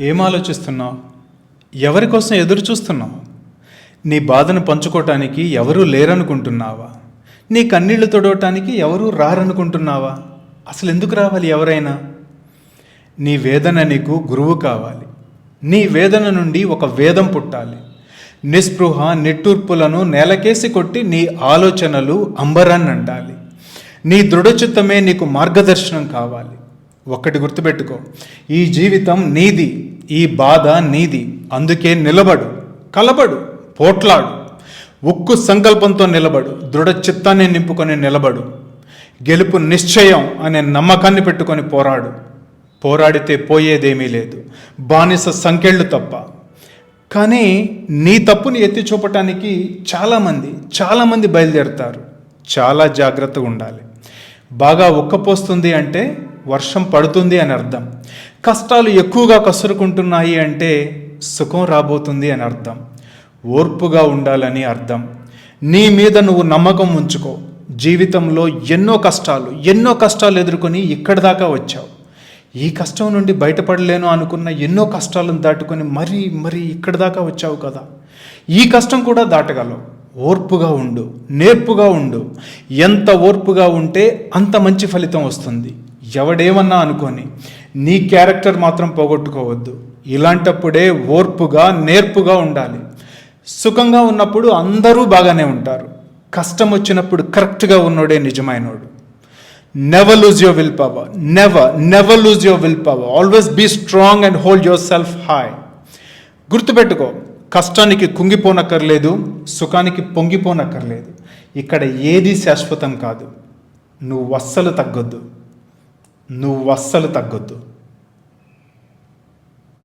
ఏం ఆలోచిస్తున్నావు ఎవరి కోసం ఎదురు చూస్తున్నావు? నీ బాధను పంచుకోవటానికి ఎవరూ లేరనుకుంటున్నావా? నీ కన్నీళ్ళు తొడవటానికి ఎవరూ రారనుకుంటున్నావా? అసలు ఎందుకు రావాలి ఎవరైనా? నీ వేదన నీకు గురువు కావాలి. నీ వేదన నుండి ఒక వేదం పుట్టాలి. నిస్పృహ నిట్టూర్పులను నేలకేసి కొట్టి నీ ఆలోచనలు అంబరాన్ని అంటాలి నీ దృఢచిత్తమే నీకు మార్గదర్శనం కావాలి. ఒక్కటి గుర్తుపెట్టుకో. ఈ జీవితం నీది ఈ బాధ నీది. అందుకే నిలబడు కలబడు పోట్లాడు. ఉక్కు సంకల్పంతో నిలబడు దృఢ చిత్తాన్ని నింపుకొని నిలబడు. గెలుపు నిశ్చయం అనే నమ్మకాన్ని పెట్టుకొని పోరాడు. పోరాడితే పోయేదేమీ లేదు. బానిస సంకెళ్ళు తప్ప. కానీ నీ తప్పుని ఎత్తి చూపటానికి చాలామంది చాలామంది బయలుదేరుతారు. చాలా జాగ్రత్తగా ఉండాలి. బాగా ఉక్కపోస్తుంది అంటే వర్షం పడుతుంది అని అర్థం. కష్టాలు ఎక్కువగా కసురుకుంటున్నాయి అంటే సుఖం రాబోతుంది అని అర్థం. ఓర్పుగా ఉండాలని అర్థం. నీ మీద నువ్వు నమ్మకం ఉంచుకో. జీవితంలో ఎన్నో కష్టాలు ఎన్నో కష్టాలు ఎదుర్కొని ఇక్కడి దాకా వచ్చావు. ఈ కష్టం నుండి బయటపడలేను అనుకున్న ఎన్నో కష్టాలను దాటుకొని మరీ మరీ ఇక్కడి దాకా వచ్చావు కదా. ఈ కష్టం కూడా దాటగలవు. ఓర్పుగా ఉండు నేర్పుగా ఉండు. ఎంత ఓర్పుగా ఉంటే అంత మంచి ఫలితం వస్తుంది. ఎవడేమన్నా అనుకొని నీ క్యారెక్టర్ మాత్రం పోగొట్టుకోవద్దు. ఇలాంటప్పుడే ఓర్పుగా నేర్పుగా ఉండాలి. సుఖంగా ఉన్నప్పుడు అందరూ బాగానే ఉంటారు. కష్టం వచ్చినప్పుడు కరెక్ట్గా ఉన్నోడే నిజమైనోడు. Never lose your will power never never lose your will power always be strong and hold yourself high గుర్తుపెట్టుకో కష్టానికి కుంగిపోనక్కర్లేదు సుఖానికి పొంగిపోనక్కర్లేదు. ఇక్కడ ఏది శాశ్వతం కాదు. నువ్వు అస్సలు తగ్గొద్దు. నువ్వు అస్సలు తగ్గొద్దు.